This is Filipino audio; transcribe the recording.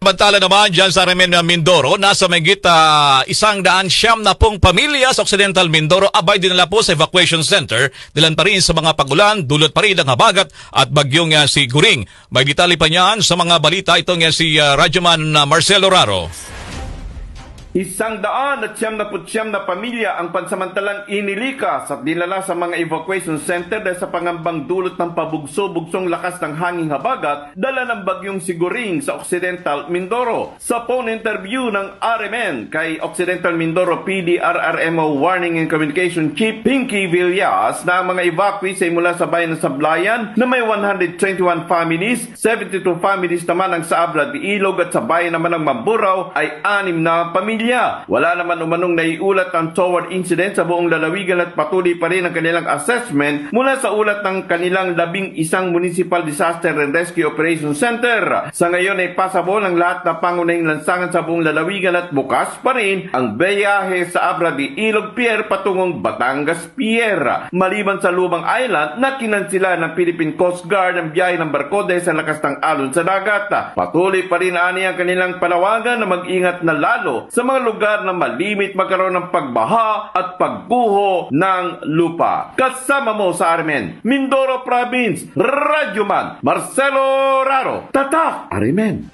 Bantala naman dyan sa Remen Mindoro, nasa mayigit ah, isang daan siyam na pong pamilya sa Occidental Mindoro abay dinala po sa evacuation center. Dilan pa rin sa mga pagulan, dulot pa rin ang habagat at bagyong ah, si Guring. May detalye pa niyan sa mga balita itong ah, si Radyoman ah, Marcelo Raro. Isang daan at siyam na putsyam na pamilya ang pansamantalang inilikas at dinala sa mga evacuation center dahil sa pangambang dulot ng pabugso-bugsong lakas ng hanging habagat dala ng bagyong siguring sa Occidental Mindoro. Sa phone interview ng RMN kay Occidental Mindoro PDRRMO Warning and Communication Chief Pinky Villas na ang mga evacuees ay mula sa bayan ng Sablayan na may 121 families, 72 families naman ang sa Abrad Ilog at sa bayan naman ng Mamburaw ay anim na pamilya. Wala naman umanong naiulat ang toward incident sa buong lalawigan at patuloy pa rin ang kanilang assessment mula sa ulat ng kanilang labing isang Municipal Disaster and Rescue Operations Center. Sa ngayon ay pasabol ang lahat na pangunahing lansangan sa buong lalawigan at bukas pa rin ang biyahe sa Abra de Ilog Pier patungong Batangas Pier. Maliban sa Lumang Island na kinansila ng Philippine Coast Guard ang biyahe ng barko dahil sa lakas ng alon sa dagat. Patuloy pa rin ani ang kanilang panawagan na mag-ingat na lalo sa mga lugar na malimit magkaroon ng pagbaha at pagguho ng lupa. Kasama mo sa Armen, Mindoro Province, Radyoman, Marcelo Raro, Tatak, Arimen.